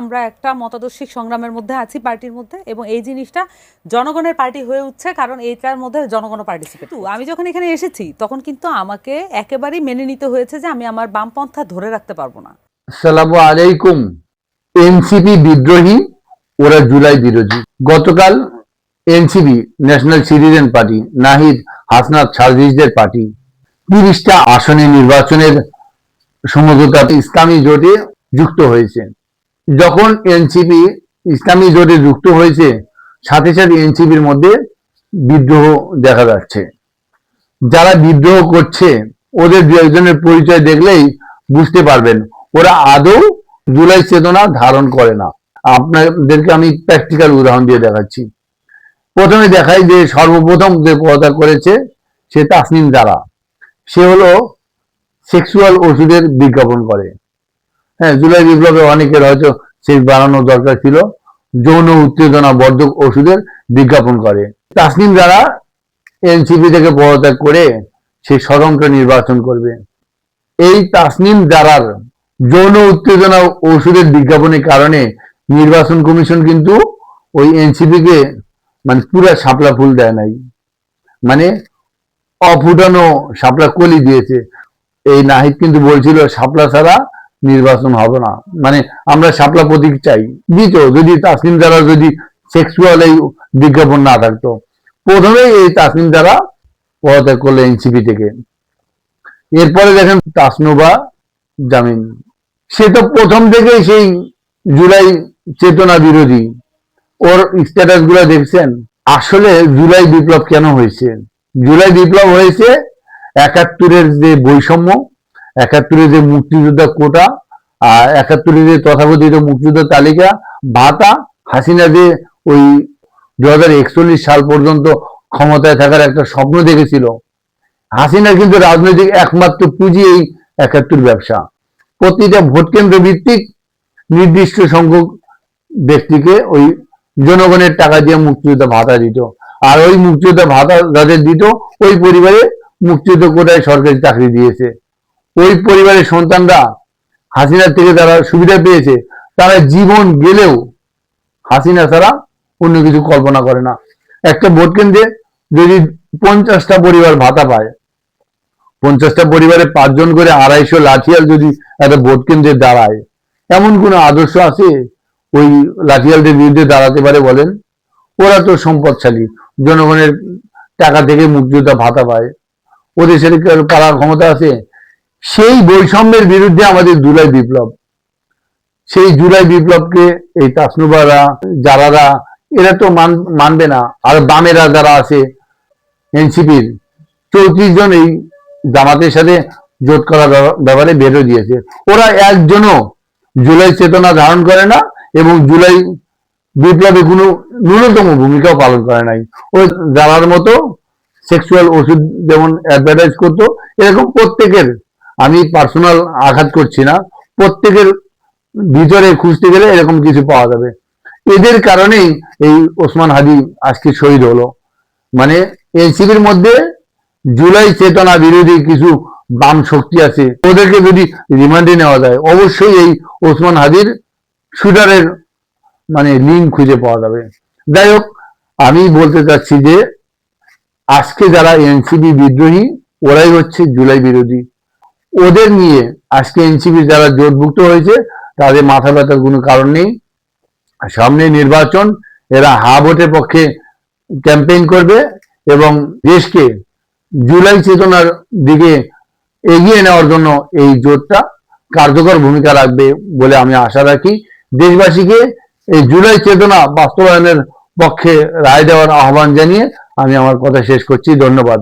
আমরা একটা মতাদর্শিক সংগ্রামের মধ্যে আছি পার্টির মধ্যে এবং এই জিনিসটা জনগণের পার্টি হয়ে উঠছে কারণ এইটার মধ্যে জনগণ পার্টিসিপেট আমি যখন এখানে এসেছি তখন কিন্তু আমাকে একেবারেই মেনে নিতে হয়েছে যে আমি আমার বামপন্থা ধরে রাখতে পারব না। সালামু আলাইকুম। এনসিপি বিদ্রোহী ওরা জুলাই বিরোধী। গতকাল NCP National Citizen Party Nahid Hasnat সার্ভিসদের party. তিরিশটা আসনে নির্বাচনের সমঝোতা ইসলামী জোটে যুক্ত হয়েছে। যখন এনসিপি ইসলামী জোটে যুক্ত হয়েছে, সাথে সাথে এনসিপির মধ্যে বিদ্রোহ দেখা যাচ্ছে। যারা বিদ্রোহ করছে, ওদের দু একজনের পরিচয় দেখলেই বুঝতে পারবেন, ওরা আদৌ জুলাই চেতনা ধারণ করে না। আপনাদেরকে আমি প্র্যাকটিক্যাল উদাহরণ দিয়ে দেখাচ্ছি। প্রথমে দেখাই যে সর্বপ্রথম যে পদত্যাগ করেছে, সে তাসনিম দ্বারা সে হলো সেক্সুয়াল ওষুধের বিজ্ঞাপন করে। হ্যাঁ জুলাই বিপ্লবে অনেকের হয়তো সেই বানানো দরকার ছিল। যৌন উত্তেজনা বর্ধক ওষুধের বিজ্ঞাপন করে। তাসনিম দ্বারা এনসিপি থেকে পদত্যাগ করে সে স্বতন্ত্র নির্বাচন করবে। এই তাসনিম দ্বারার যৌন উত্তেজনা ওষুধের বিজ্ঞাপনের কারণে নির্বাচন কমিশন কিন্তু ওই এনসিপি কে মানে পুরা শাপলা ফুল দেয় নাই। মানে অফুটানো শাপলা কলি দিয়েছে। এই নাহিদ কিন্তু বলছিল, শাপলা ছাড়া নির্বাচন হবে না। মানে আমরা শাপলা প্রতীক চাই। দিত যদি তাসনিম দ্বারা যদি সেক্সুয়াল এই বিজ্ঞাপন না থাকতো। প্রথমে এই তাসনিম দ্বারা পদত্যাগ করল এনসিপি থেকে। এরপরে দেখেন তাসনুবা জামিন। সে তো প্রথম থেকেই সেই জুলাই চেতনা বিরোধী। ওর স্ট্যাটাসগুলো দেখছেন? আসলে জুলাই বিপ্লব কেন হয়েছে? জুলাই বিপ্লব হয়েছে একাত্তরের যে বৈষম্য একাত্তরের যে মুক্তিযোদ্ধা কোটা, আর একাত্তরের যে তথাকথিত মুক্তিযোদ্ধা তালিকা, ভাতা, হাসিনা যে ওই দু সাল পর্যন্ত ক্ষমতায় থাকার একটা স্বপ্ন দেখেছিল, হাসিনা কিন্তু রাজনৈতিক একমাত্র পুঁজি এই একাত্তর ব্যবসা। প্রতিটা ভোট কেন্দ্র ভিত্তিক নির্দিষ্ট সংখ্যক ব্যক্তিকে ওই জনগণের টাকা দিয়ে মুক্তিযোদ্ধা ভাতা দিত। আর ওই মুক্তিযোদ্ধা ভাতা যাদের দিত, ওই পরিবারে মুক্তিযুদ্ধ কোটায় সরকারি চাকরি দিয়েছে। ওই পরিবারের সন্তানরা হাসিনার থেকে তারা সুবিধা পেয়েছে, তারা জীবন গেলেও হাসিনা ছাড়া অন্য কিছু কল্পনা করে না। একটা ভোট কেন্দ্রে যদি পঞ্চাশটা পরিবার ভাতা পায়, পঞ্চাশটা পরিবারে পাঁচজন করে আড়াইশো লাঠিয়াল যদি একটা ভোট কেন্দ্রে দাঁড়ায়, এমন কোন আদর্শ আছে? ওই লাঠিয়ালদের বিরুদ্ধে দাঁড়াতে পারে বলেন? ওরা তো সম্পদশালী, জনগণের টাকা থেকে মুক্তিযোদ্ধা ভাতা পায়। ওদের সেটা পাড়ার ক্ষমতা আছে? সেই বৈষম্যের বিরুদ্ধে আমাদের জুলাই বিপ্লব। সেই জুলাই বিপ্লবকে এই তাসনুবারা, যারারা, এরা তো মান- মানবে না। আর বামেরা যারা আছে, এনসিপির, চৌত্রিশ জন এই জামাতের সাথে জোট করার ব্যাপারে বেরো দিয়েছে। ওরা একজনও জুলাই চেতনা ধারণ করে না এবং জুলাই বিপ্লবে কোনো ন্যূনতম ভূমিকাও পালন করে নাই। ওই যারার মতো সেক্সুয়াল ওষুধ যেমন অ্যাডভার্টাইজ করতো, এরকম প্রত্যেকের আমি পার্সোনাল আঘাত করছি না। প্রত্যেকের ভিতরে খুঁজতে গেলে এরকম কিছু পাওয়া যাবে। এদের কারণেই এই ওসমান হাদি আজকে শহীদ হলো। মানে এনসিপির মধ্যে জুলাই চেতনা বিরোধী কিছু বাম শক্তি আছে, ওদেরকে যদি রিমান্ডে নেওয়া যায়, অবশ্যই এই ওসমান হাদির শুটারের মানে লিঙ্ক খুঁজে পাওয়া যাবে। যাই হোক, আমি বলতে চাচ্ছি যে আজকে যারা এনসিপি বিদ্রোহী, ওরাই হচ্ছে জুলাই বিরোধী। ওদের নিয়ে আজকে এনসিপি যারা জোটভুক্ত হয়েছে, তাদের মাথা ব্যথার কোনো কারণ নেই। সামনে নির্বাচন, এরা হা ভোটের পক্ষে ক্যাম্পেইন করবে এবং দেশকে জুলাই চেতনার দিকে এগিয়ে নেওয়ার জন্য এই জোটটা কার্যকর ভূমিকা রাখবে বলে আমি আশা রাখি। দেশবাসীকে এই জুলাই চেতনা বাস্তবায়নের পক্ষে রায় দেওয়ার আহ্বান জানিয়ে আমি আমার কথা শেষ করছি। ধন্যবাদ।